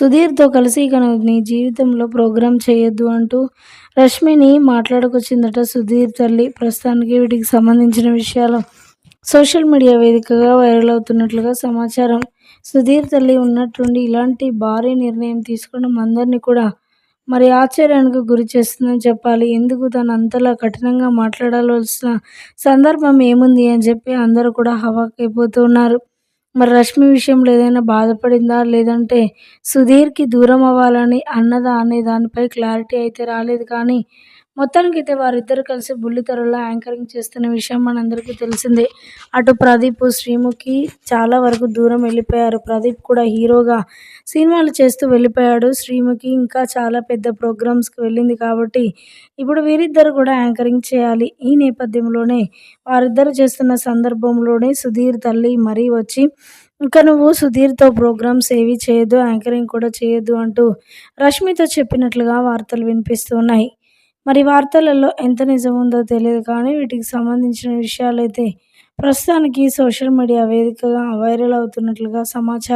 సుధీర్‌తో కలిసి ఇక నువ్వు నీ జీవితంలో ప్రోగ్రామ్ చేయొద్దు అంటూ రష్మిని మాట్లాడుకొచ్చిందట సుధీర్ తల్లి. ప్రస్తుతానికి వీటికి సంబంధించిన విషయాలు సోషల్ మీడియా వేదికగా వైరల్ అవుతున్నట్లుగా సమాచారం. సుధీర్ తల్లి ఉన్నట్టుండి ఇలాంటి భారీ నిర్ణయం తీసుకోవడం అందరినీ కూడా మరి ఆశ్చర్యానికి గురి చేస్తుందని చెప్పాలి. ఎందుకు తను అంతలా కఠినంగా మాట్లాడాల్సిన సందర్భం ఏముంది అని చెప్పి అందరూ కూడా అవాక్కైపోతూ ఉన్నారు. మరి రష్మి విషయంలో ఏదైనా బాధపడిందా? లేదంటే సుధీర్‌కి దూరం అవ్వాలని అన్నదా అనే దానిపై క్లారిటీ అయితే రాలేదు కానీ మొత్తానికి అయితే వారిద్దరూ కలిసి బుల్లితెరలో యాంకరింగ్ చేస్తున్న విషయం మనందరికీ తెలిసిందే. అటు ప్రదీప్, శ్రీముఖి చాలా వరకు దూరం వెళ్ళిపోయారు ప్రదీప్ కూడా హీరోగా సినిమాలు చేస్తూ వెళ్ళిపోయాడు శ్రీముఖి ఇంకా చాలా పెద్ద ప్రోగ్రామ్స్‌కి వెళ్ళింది కాబట్టి ఇప్పుడు వీరిద్దరూ కూడా యాంకరింగ్ చేయాలి. ఈ నేపథ్యంలోనే వారిద్దరూ చేస్తున్న సందర్భంలోనే సుధీర్ తల్లి మరీ వచ్చి ఇంకా నువ్వు సుధీర్‌తో ప్రోగ్రామ్స్ ఏవీ చేయదు యాంకరింగ్ కూడా చేయదు అంటూ రష్మితో చెప్పినట్లుగా వార్తలు వినిపిస్తున్నాయి మరి వార్తలలో ఎంత నిజం ఉందో తెలియదు కానీ వీటికి సంబంధించిన విషయాలైతే ప్రస్తుతానికి సోషల్ మీడియా వేదికగా వైరల్ అవుతున్నట్లుగా సమాచారం.